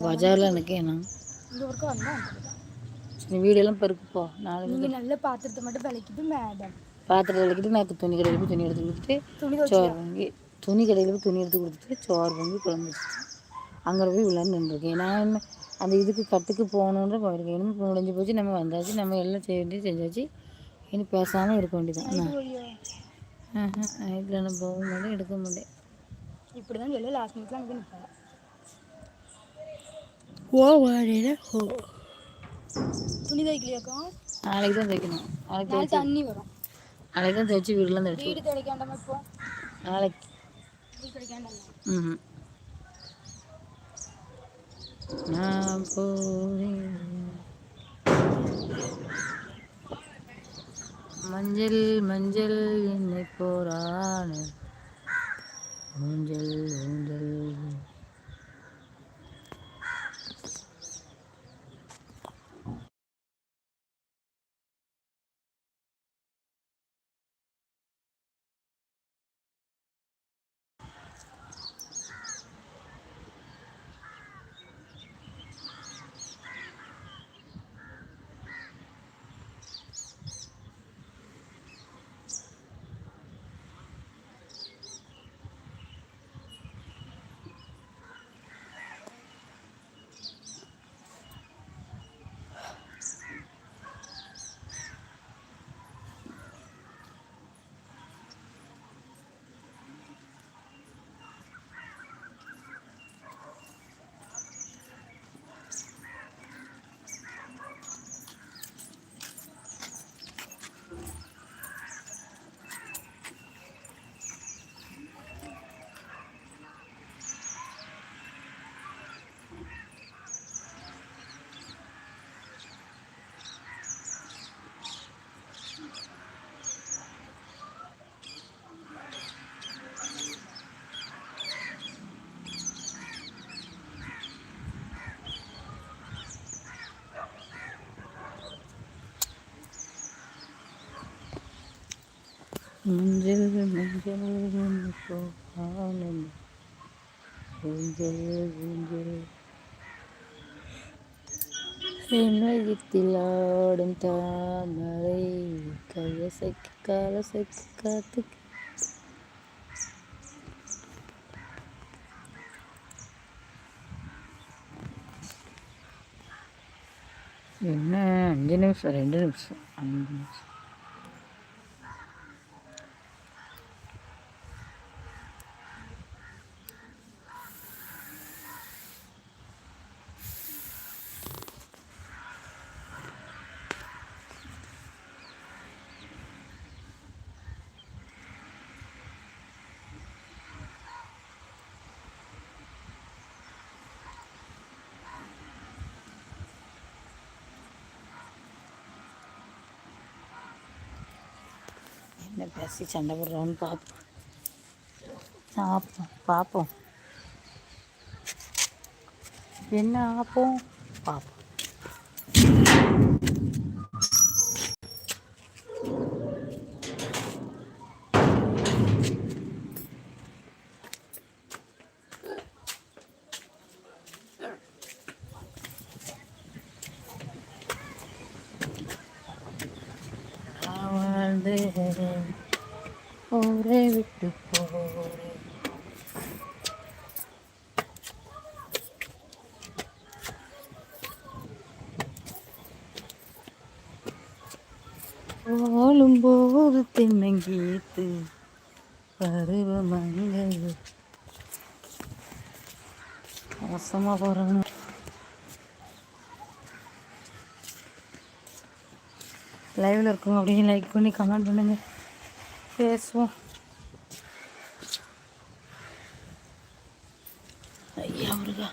பஜாரில் நிற்கேண்ணா இந்த ஒர்க்கு வந்தால் நீ வீடெல்லாம் பெருக்குப்போ நாளைக்கு நீங்கள் நல்ல பாத்திரத்தை மட்டும் விளக்கிட்டு மேடம். பாத்திரம் விளக்கிட்டு நான் துணி கடையில் போய் துணி எடுத்து கொடுத்துட்டு துணி சோறு வாங்கி துணி கடையில் போய் துணி எடுத்து கொடுத்துட்டு சோறு வாங்கி குழம்பு வச்சுட்டு அங்கே போய் விளாண்டு நின்றுருக்கேன் நான் என்ன அந்த இதுக்கு கற்றுக்கு போகணுன்ற போயிருக்கேன். இன்னும் முடிஞ்சு போச்சு நம்ம வந்தாச்சு நம்ம எல்லாம் செய்ய வேண்டியது செஞ்சாச்சு. இனி பேசாமல் இருக்க வேண்டியதான் போறியோ நைட்டில் நான் போக மாட்டேன் எடுக்க மாட்டேன் இப்படி தான் சொல்லி லாஸ்ட் மினிட்லாம் அங்கே நிற்பேன் ஓ வாடியில் ஓ துணி தைக்கலையாக்கா? நாளைக்கு தான் தைக்கணும். நாளைக்கு தைச்சு தண்ணி வரும். நாளைக்கு தான் தைச்சு வீடெல்லாம் தைச்சு வீடு துடைக்காண்டாமா இப்போ? நாளைக்கு. வீடு துடைக்காண்டாமா ம் நான் போறேன். மஞ்சள் மஞ்சள் என்னை போறான. ஊஞ்சல் மஞ்சள் மஞ்சள் என்னை மஞ்சள் ஊஞ்சல் ஊஞ்சல் ஆடும் தாமரை கையசைக்கு காலசைக்கு காத்து என்ன? அஞ்சு நிமிஷம் ரெண்டு நிமிஷம். அஞ்சு நிமிஷம். என்ன பேசி சண்டை போடுறோன்னு பார்ப்போம் சாப்போம் பார்ப்போம் என்ன ஆப்போம்? பார்ப்போம் நான் வந்து ஊரை விட்டு போறேன் வாழும்போது பருவ மங்கள் மோசமாக போகிறாங்க லைவில் இருக்கவங்க அப்படின்னு லைக் பண்ணி கமெண்ட் பண்ணுங்கள் பேசுவோம். ஐயா முருகா.